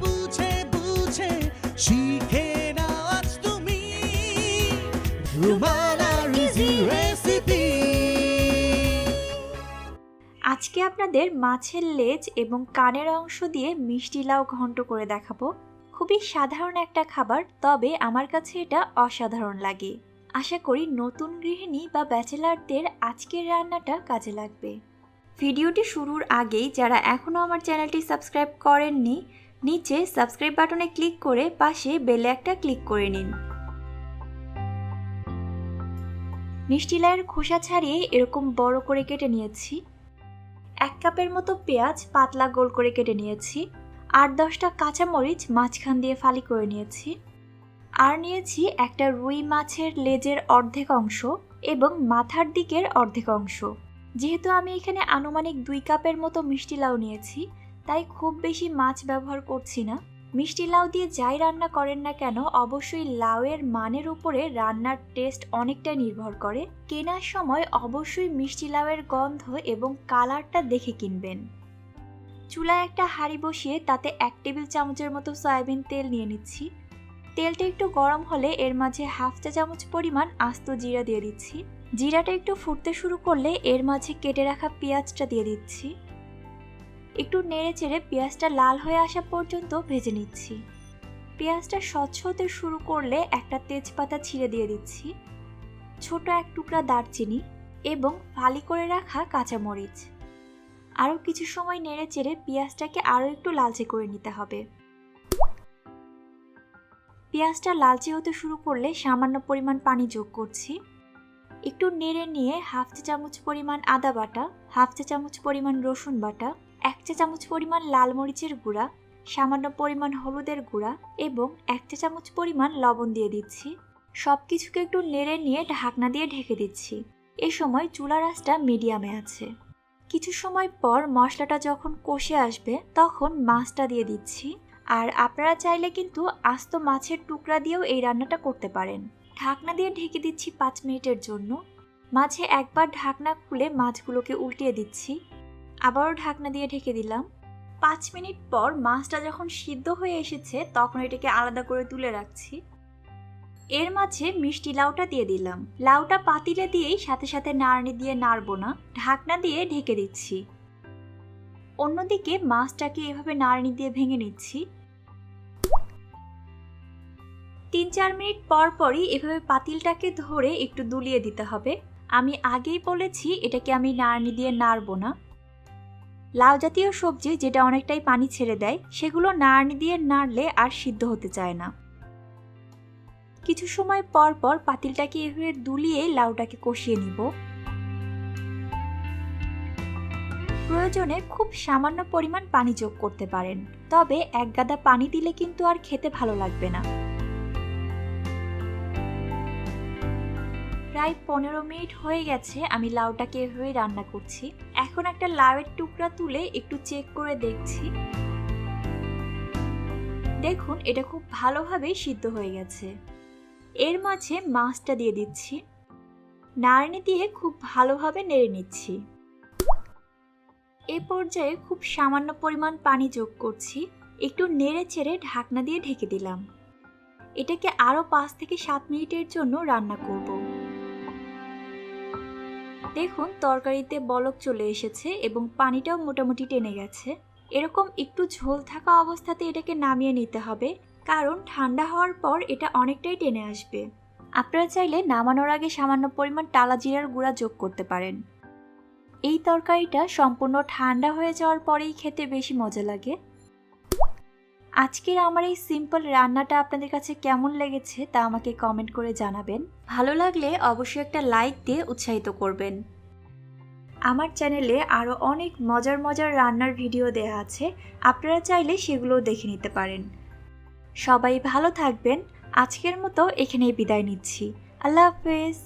বুঝে বুঝে, শিখে তুমি আজকে আপনাদের মাছের লেজ এবং কানের অংশ দিয়ে মিষ্টি লাউ ঘন্ট করে দেখাবো। খুবই সাধারণ একটা খাবার, তবে আমার কাছে এটা অসাধারণ লাগে। আশা করি নতুন গৃহিণী বা ব্যাচেলারদের আজকের রান্নাটা কাজে লাগবে। ভিডিওটি শুরুর আগেই যারা এখনও আমার চ্যানেলটি সাবস্ক্রাইব করেননি, নিচে সাবস্ক্রাইব বাটনে ক্লিক করে পাশে বেলে একটা ক্লিক করে নিন। মিষ্টি লাউয়ের খোসা ছাড়িয়ে এরকম বড় করে কেটে নিয়েছি। এক কাপের মতো পেঁয়াজ পাতলা গোল করে কেটে নিয়েছি। আট দশটা কাঁচামরিচ মাঝখান দিয়ে ফালি করে নিয়েছি। আর নিয়েছি একটা রুই মাছের লেজের অর্ধেক অংশ এবং মাথার দিকের অর্ধেক অংশ। যেহেতু আমি এখানে আনুমানিক দুই কাপের মতো মিষ্টি লাউ নিয়েছি, তাই খুব বেশি মাছ ব্যবহার করছি না। মিষ্টি লাউ দিয়ে যাই রান্না করেন না কেন, অবশ্যই লাউয়ের মানের উপরে রান্নার টেস্ট অনেকটা নির্ভর করে। কেনার সময় অবশ্যই মিষ্টি লাউয়ের গন্ধ এবং কালারটা দেখে কিনবেন। চুলায় একটা হাঁড়ি বসিয়ে তাতে এক টেবিল চামচের মতো সয়াবিন তেল নিয়ে নিচ্ছি। তেলটা একটু গরম হলে এর মাঝে হাফ চা চামচ পরিমাণ আস্ত জিরা দিয়ে দিচ্ছি। জিরাটা একটু ফুটতে শুরু করলে এর মাঝে কেটে রাখা পেঁয়াজটা দিয়ে দিচ্ছি। একটু নেড়ে চেড়ে পেঁয়াজটা লাল হয়ে আসা পর্যন্ত ভেজে নিচ্ছি। পেঁয়াজটা স্বচ্ছ হতে শুরু করলে একটা তেজপাতা ছিঁড়ে দিয়ে দিচ্ছি। ছোট এক টুকরা দারচিনি এবং ফালি করে রাখা কাঁচামরিচ। আরও কিছু সময় নেড়ে চেড়ে পেঁয়াজটাকে আরও একটু লালচে করে নিতে হবে। পেঁয়াজটা লালচে হতে শুরু করলে সামান্য পরিমাণ পানি যোগ করছি। একটু নেড়ে নিয়ে হাফ চা চামচ পরিমাণ আদা বাটা, হাফ চা চামচ পরিমাণ রসুন বাটা, এক চা চামচ পরিমাণ লাল মরিচের গুঁড়া, সামান্য পরিমাণ হলুদের গুঁড়া এবং এক চা চামচ পরিমাণ লবণ দিয়ে দিচ্ছি। সব কিছুকে একটু নেড়ে নিয়ে ঢাকনা দিয়ে ঢেকে দিচ্ছি। এ সময় চুলার আঁচটা মিডিয়ামে আছে। কিছু সময় পর মশলাটা যখন কষে আসবে, তখন মাছটা দিয়ে দিচ্ছি। আর আপনারা চাইলে কিন্তু আস্ত মাছের টুকরা দিয়েও এই রান্নাটা করতে পারেন। ঢাকনা দিয়ে ঢেকে দিচ্ছি পাঁচ মিনিটের জন্য। মাঝে একবার ঢাকনা খুলে মাছগুলোকে উল্টিয়ে দিচ্ছি। আবারও ঢাকনা দিয়ে ঢেকে দিলাম। পাঁচ মিনিট পর মাছটা যখন সিদ্ধ হয়ে এসেছে, তখন এটাকে আলাদা করে তুলে রাখছি। এর মাঝে মিষ্টি লাউটা দিয়ে দিলাম। লাউটা পাতিলে দিয়েই সাথে সাথে নাড়নি দিয়ে নাড়বো না। ঢাকনা দিয়ে ঢেকে দিচ্ছি। অন্যদিকে মাছটাকে এভাবে নাড়নি দিয়ে ভেঙে নিচ্ছি। তিন চার মিনিট পর পরই এভাবে পাতিলটাকে ধরে একটু দুলিয়ে দিতে হবে। আমি আগেই বলেছি এটাকে আমি নাড়নি দিয়ে নাড়বো না। লাউ জাতীয় সবজি যেটা অনেকটাই পানি ছেড়ে দেয়, সেগুলো নাড়নি দিয়ে নাড়লে আর সিদ্ধ হতে চায় না। কিছু সময় পর পর পাতিলটাকে এভাবে দুলিয়ে লাউটাকে কষিয়ে নিব। প্রয়োজনে খুব সামান্য পরিমাণ পানি যোগ করতে পারেন। তবে এক গাদা পানি দিলে কিন্তু আর খেতে ভালো লাগবে না। প্রায় পনেরো মিনিট হয়ে গেছে আমি লাউটাকে এভাবে রান্না করছি। এখন একটা লাউয়ের টুকরা তুলে একটু চেক করে দেখছি। দেখুন, এটা খুব ভালোভাবে সিদ্ধ হয়ে গেছে। এর মাঝে মাছটা দিয়ে দিচ্ছি। নাড়নি দিয়ে খুব ভালোভাবে নেড়ে নিচ্ছি। এ পর্যায়ে খুব সামান্য পরিমাণ পানি যোগ করছি, একটু নেড়ে চেড়ে ঢাকনা দিয়ে ঢেকে দিলাম। এটাকে আরও পাঁচ থেকে সাত মিনিটের জন্য রান্না করব। দেখুন, তরকারিতে বলক চলে এসেছে এবং পানিটাও মোটামুটি টেনে গেছে। এরকম একটু ঝোল থাকা অবস্থাতে এটাকে নামিয়ে নিতে হবে, কারণ ঠান্ডা হওয়ার পর এটা অনেকটাই টেনে আসবে। আপনারা চাইলে নামানোর আগে সামান্য পরিমাণ টালা জিরার গুঁড়া যোগ করতে পারেন। এই তরকারিটা সম্পূর্ণ ঠান্ডা হয়ে যাওয়ার পরেই খেতে বেশি মজা লাগে। আজকের আমার এই সিম্পল রান্নাটা আপনাদের কাছে কেমন লেগেছে তা আমাকে কমেন্ট করে জানাবেন। ভালো লাগলে অবশ্যই একটা লাইক দিয়ে উৎসাহিত করবেন। আমার চ্যানেলে আরও অনেক মজার মজার রান্নার ভিডিও দেওয়া আছে, আপনারা চাইলে সেগুলোও দেখে নিতে পারেন। সবাই ভালো থাকবেন, আজকের মতো এখানেই বিদায় নিচ্ছি। আল্লাহ হাফেজ।